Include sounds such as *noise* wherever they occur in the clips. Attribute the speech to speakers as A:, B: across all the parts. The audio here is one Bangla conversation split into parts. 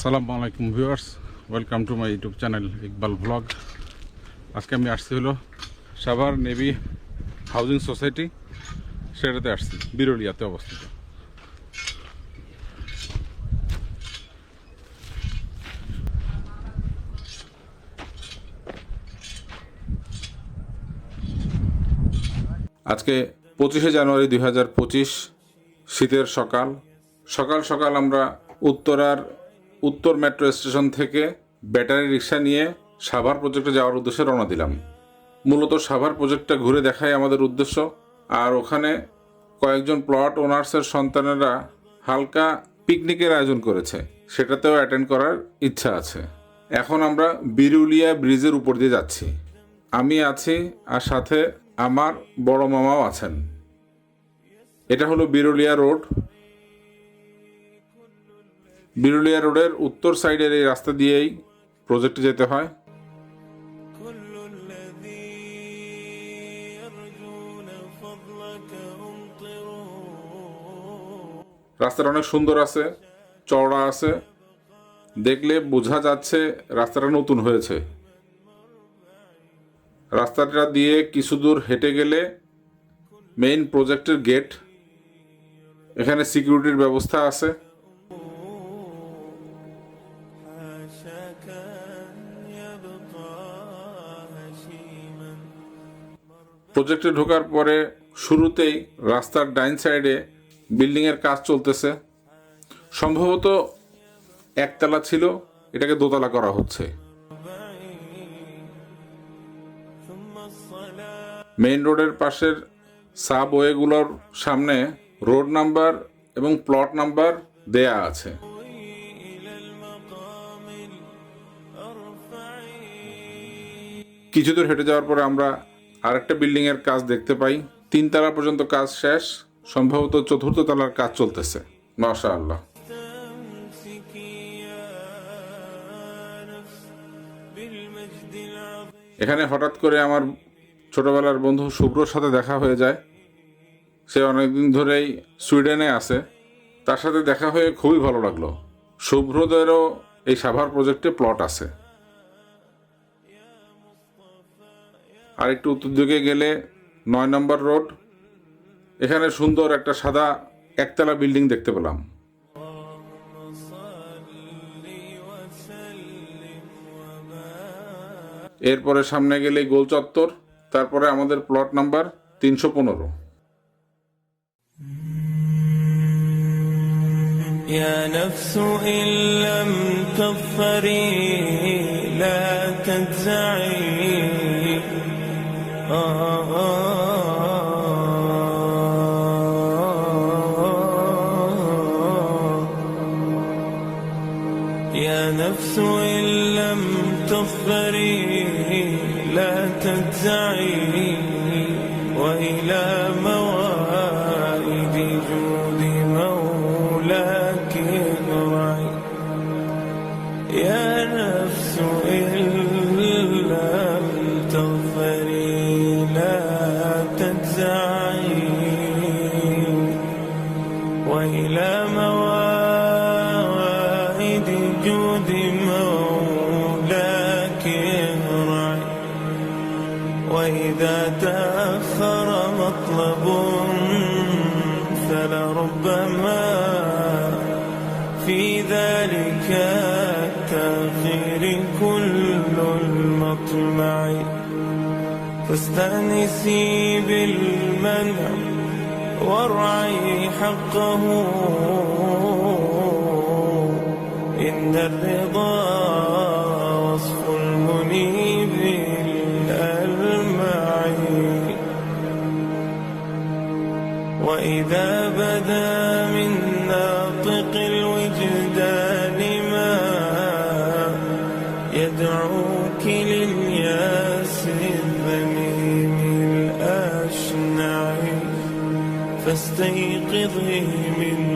A: আসসালামু আলাইকুম viewers, welcome to my YouTube channel Iqbal blog. আজকে আমি আসছি হলো সাভার নেভি হাউজিং সোসাইটি, সেটাতে আসছি, বিরলিয়াতে অবস্থিত। আজকে পঁচিশে জানুয়ারি দুই হাজার পঁচিশ, শীতের সকাল। সকাল সকাল আমরা উত্তরার উত্তর মেট্রো স্টেশন থেকে ব্যাটারি রিক্সা নিয়ে সাভার প্রজেক্টে যাওয়ার উদ্দেশ্যে রওনা দিলাম। মূলত সাভার প্রজেক্টটা ঘুরে দেখাই আমাদের উদ্দেশ্য। আর ওখানে কয়েকজন প্লট ওনার্সের সন্তানেরা হালকা পিকনিকের আয়োজন করেছে। সেটাতেও অ্যাটেন্ড করার ইচ্ছা আছে। এখন আমরা বিরুলিয়া ব্রিজের উপর দিয়ে যাচ্ছি। আমি আছি আর সাথে আমার বড় মামাও আছেন। এটা হলো বিরুলিয়া রোড। বিরুলিয়া রোডের উত্তর সাইডের এই রাস্তা দিয়েই প্রজেক্টে যেতে হয়। রাস্তাটা অনেক সুন্দর আছে, চওড়া আছে। দেখলে বোঝা যাচ্ছে রাস্তাটা নতুন হয়েছে। রাস্তাটা দিয়ে কিছু দূর হেঁটে গেলে মেইন প্রজেক্টের গেট এখানে সিকিউরিটির ব্যবস্থা আছে। প্রজেক্টে ঢোকার পরে শুরুতেই রাস্তার ডাইন সাইডে বিল্ডিংয়ের কাজ চলতেছে। সম্ভবত একতলা ছিল, এটাকে দোতলা করা হচ্ছে। মেইন রোডের পাশের সাবওয়েগুলোর সামনে রোড নাম্বার এবং প্লট নাম্বার দেয়া আছে। কিছু দূর হেঁটে যাওয়ার পরে আমরা আর একটা বিল্ডিংয়ের কাজ দেখতে পাই। তিন তালা পর্যন্ত কাজ শেষ। সম্ভবত চতুর্থ তলার কাজ চলতেছে। মাসা আল্লাহ এখানে হঠাৎ করে আমার ছোটবেলার বন্ধু শুভ্রর সাথে দেখা হয়ে যায়। সে অনেকদিন ধরেই সুইডেনে আছে। তার সাথে দেখা হয়ে খুবই ভালো লাগল। শুভ্রদেরও এই সাভার প্রজেক্টে প্লট আছে। আর একটু উত্তর দিকে গেলে নয় নম্বর রোড এখানে সুন্দর একটা সাদা একতলা বিল্ডিং দেখতে পেলাম
B: صل وسلم وبارك
A: এরপরে সামনে গেলে গোল চত্বর তারপরে আমাদের প্লট নাম্বার তিনশো পনেরো
B: يا نفس إن لم تظفري لا تجزعي آه يا نفس إن لم تظفري تغفري فاستأنسي بالمنع وارعي حقه. إن الرضا وصف المنيب الألمع. وإذا بدا فاستيقظي من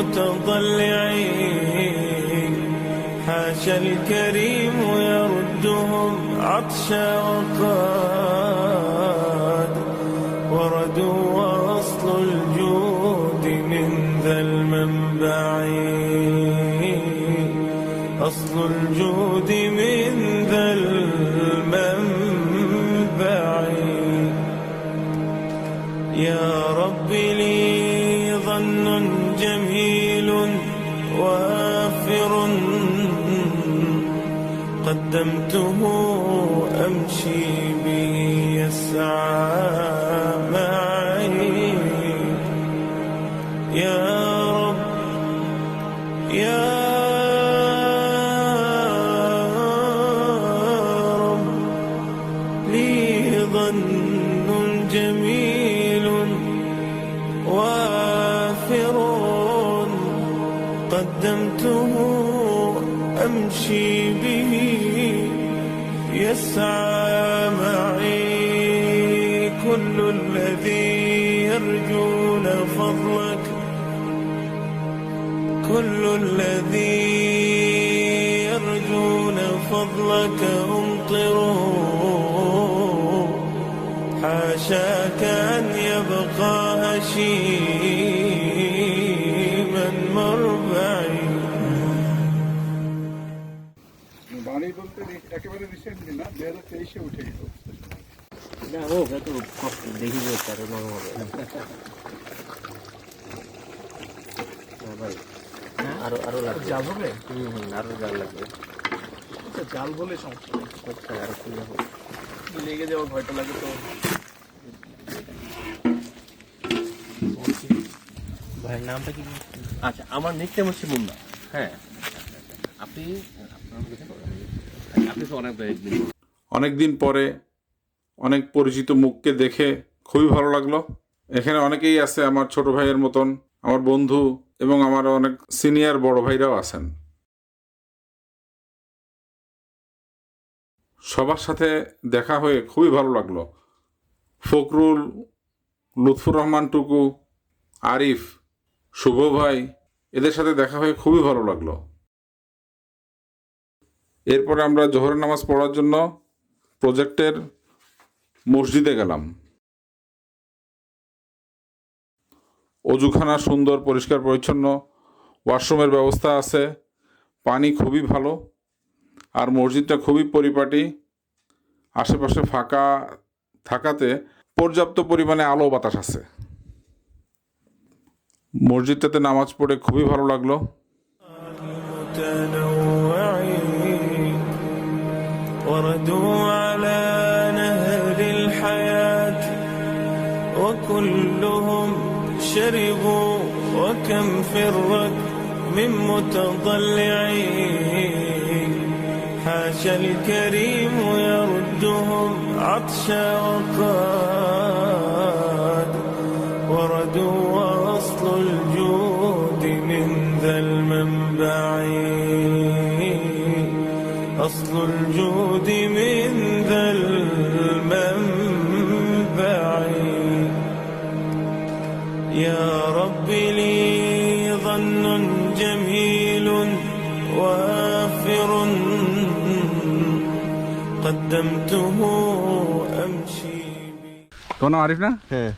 B: المتضلعين حاشا الكريم يردهم عطشا وقال. وافر قدمته أمشي به يسعى قدمته أمشي به يسعى معي كل الذي يرجون فضلك كل الذي يرجون فضلك امطروا حاشاك أن يبقى هشيما
C: একেবারে রিসেন্টলি না দুই হাজার তেইশে উঠে গেল
D: না এত দেখি যে তার নরম হবে না ভাই আরও আরও লাগবে।
C: জাল হবে
D: হুম হুম আরও জাল লাগবে।
C: আচ্ছা, জাল বলে সমস্যা।
D: আচ্ছা আরও খুলে হবে।
C: লেগে যাওয়ার ভয়টা লাগে তো।
D: ভাইয়ের নামটা কি?
E: আচ্ছা আমার নিকনেম হচ্ছে মুন্না। হ্যাঁ। আপনি আপনার অনেক
A: দিন পরে অনেক পরিচিত মুখকে দেখে খুবই ভালো লাগল। এখানে অনেকেই আছে আমার ছোট ভাইয়ের মতন, আমার বন্ধু এবং আমার অনেক সিনিয়র বড় ভাইরাও আছেন। সবার সাথে দেখা হয়ে খুবই ভালো লাগল। ফখরুল, লুৎফুর রহমান টুকু, আরিফ, শুভ ভাই, এদের সাথে দেখা হয়ে খুবই ভালো লাগল। এরপরে আমরা জোহরের নামাজ পড়ার জন্য প্রজেক্টের মসজিদে গেলাম। অজুখানা সুন্দর, পরিষ্কার, পরিচ্ছন্ন, ওয়াশরুমের ব্যবস্থা আছে, পানি খুবই ভালো, আর মসজিদটা খুবই পরিপাটি, আশেপাশে ফাঁকা থাকাতে পর্যাপ্ত পরিমাণে আলো বাতাস আছে। মসজিদটাতে নামাজ পড়ে খুবই ভালো লাগল।
B: وردوا على نهر الحياة. وكلهم شربوا وكم فرت من متضلعين. حاشا الكريم يردهم عطشا وقاد قدمته أمشي به
A: তোমার নাম আরিফ না
D: হ্যাঁ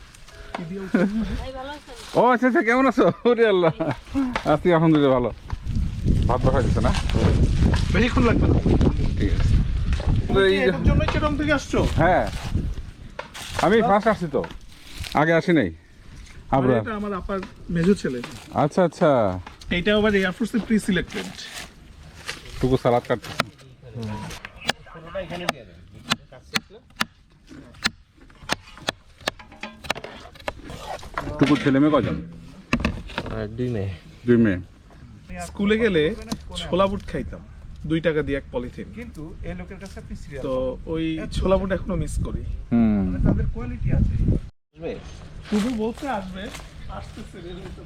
A: ও আচ্ছা আচ্ছা কেমন আছো ওরে আল্লাহ আছি আলহামদুলিল্লাহ ভালো ভাত বসাই দিচ্ছে না
C: বেশিক্ষণ লাগবে না
A: ঠিক আছে এই যে-
C: এটার জন্যই চিরম থেকে আসছো
A: হ্যাঁ আমি ফার্স্ট আসছি তো আগে আসি নাই আমরা
C: এটা আমার আপার মেজো ছেলে
A: আচ্ছা আচ্ছা
C: এইটা আবার এয়ারফোর্সে প্রি সিলেক্টেড
A: টুকু সালাদ কাটতে টুকু ছেলে মেয়ে কজন?
D: দুই মেয়ে।
A: দুই মেয়ে।
C: স্কুলে গেলে ছোলা বুট খাইতাম। দুই টাকা দিয়ে এক পলিথিন।
F: কিন্তু এই লোকের কাছে আপনি
C: তো ওই ছোলা বুট এখনও মিস করি।
A: হুম।
F: তাদের কোয়ালিটি আছে।
C: টুকু বলতে আসবে আসতেছে রেলওয়ে তো।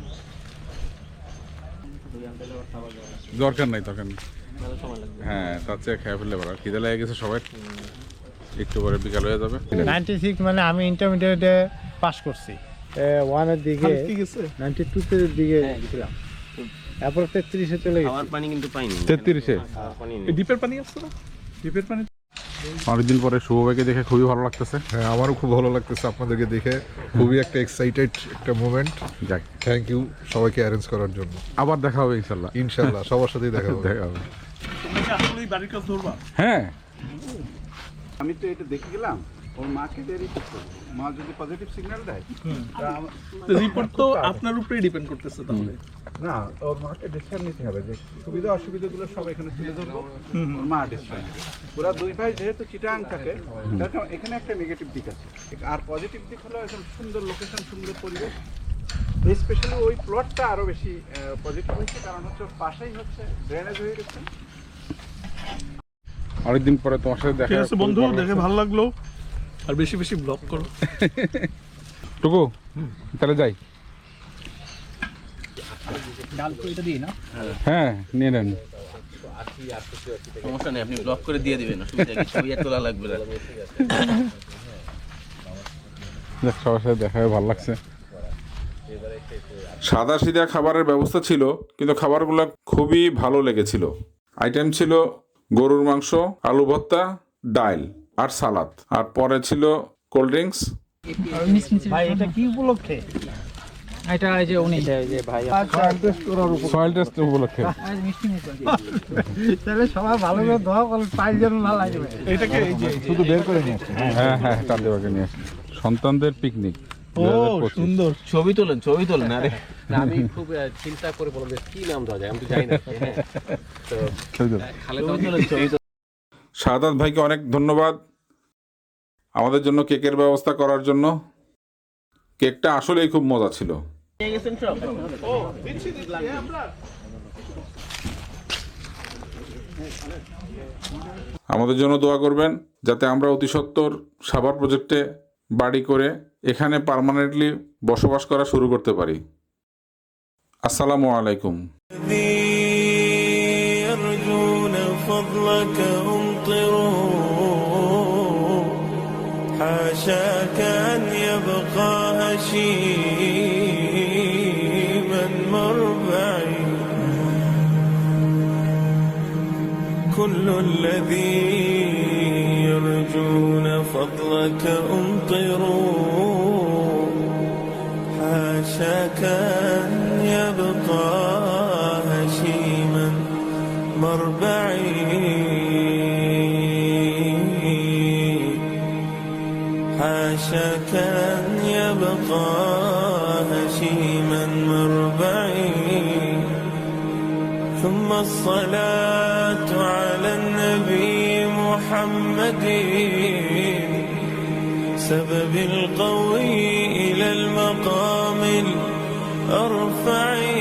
A: দরকার নাই দরকার নেই। হ্যাঁ তার চেয়ে খেয়ে ফেললে ভালো। খিদে লেগে গেছে সবাই। একটু পরে বিকাল হয়ে যাবে।
G: নাইনটি সিক্স মানে আমি ইন্টারমিডিয়েটে পাস করছি। ওয়ানের দিকে নাইনটি টু এর দিকে গেছিলাম। তারপর তেত্রিশে চলে গেছি।
D: পানি কিন্তু পাইনি।
A: তেত্রিশে?
D: পানি
C: এই ডিপের পানি আসছে না? ডিপের পানি
A: অনেকদিন পরে শুভ ভাইকে দেখে খুবই ভালো লাগতেছে।
H: হ্যাঁ আমারও খুব ভালো লাগতেছে আপনাদেরকে দেখে। খুবই একটা এক্সাইটেড একটা মুভমেন্ট
A: যাক।
H: থ্যাংক ইউ সবাইকে অ্যারেঞ্জ করার জন্য।
A: আবার দেখা হবে ইনশাল্লাহ।
H: ইনশাল্লাহ সবার সাথেই দেখা হবে। *laughs*
A: দেখা হবে। হ্যাঁ।
C: আমি তো এটা দেখে গেলাম। ওর মাকে দেরি করতে মা যদি পজিটিভ সিগন্যাল দেয় রিপোর্ট তো আপনার উপরেই ডিপেন্ড করতেছে তাহলে।
F: না ওর মাকে ডিসিশন নিতে হবে যে সুবিধা অসুবিধাগুলো সব এখানে তুলে ধরবো। ওর মা ডিসিশন ওরা দুই ভাই যেহেতু চিটাং থাকে তার কারণ এখানে একটা নেগেটিভ দিক আছে। আর পজিটিভ দিক হলো একদম সুন্দর লোকেশন সুন্দর পরিবেশ। স্পেশালি ওই প্লটটা আরও বেশি পজিটিভ হয়েছে কারণ হচ্ছে ওর পাশেই হচ্ছে ড্রেনেজ হয়ে গেছে।
A: অনেকদিন পরে তোমার সাথে দেখা
C: বন্ধু দেখে ভালো লাগল। আর বেশি বেশি ব্লক করো।
A: টুকু তাহলে যাই। হ্যাঁ নিয়ে নেন।
D: সমস্যা নেই আপনি ব্লক করে দিয়ে দিবেন অসুবিধা তোলা লাগবে না।
A: যাক, সবার সাথে দেখা ভালো লাগছে। সাদা সিধা খাবারের ব্যবস্থা ছিল কিন্তু খাবারগুলো খুবই ভালো লেগেছিল। আইটেম ছিল গরুর মাংস আলু ভর্তা ডাল আর সালাদ। আর পরে ছিল কোল্ড ড্রিঙ্কস।
G: ভাই এটা কি উপলক্ষে?
I: এটা এই যে উনি।
G: যে ভাই।
A: সয়েল টেস্ট উপলক্ষে।
G: তাহলে সবাই ভালো করে দোয়া করলে পাঁচ যেন না লাগবে
C: এটাকে
H: শুধু বের করে নিয়ে
A: হ্যাঁ হ্যাঁ নিয়ে সন্তানদের পিকনিক
C: ও সুন্দর।
D: ছবি তোলেন ছবি তোলেন আরে। আমি খুব চিন্তা করে বললাম কি নাম দেওয়া যায়? আমি তো জানি না হ্যাঁ তো ছবি
A: শাহাদাত ভাইকে অনেক ধন্যবাদ আমাদের জন্য কেকের ব্যবস্থা করার জন্য। কেকটা আসলেই খুব মজা ছিল। আমাদের জন্য দোয়া করবেন যাতে আমরা অতি সত্বর সাভার প্রজেক্টে বাড়ি করে এখানে পার্মানেন্টলি বসবাস করা শুরু করতে পারি। আসসালামু আলাইকুম।
B: امطروا حاشاك أن يبقى هشيما مربعي كل الذي يرجون فضلك أمطروا. حاشاك أن الصلاة على النبي محمد. سبب القوي إلى المقام الأرفع.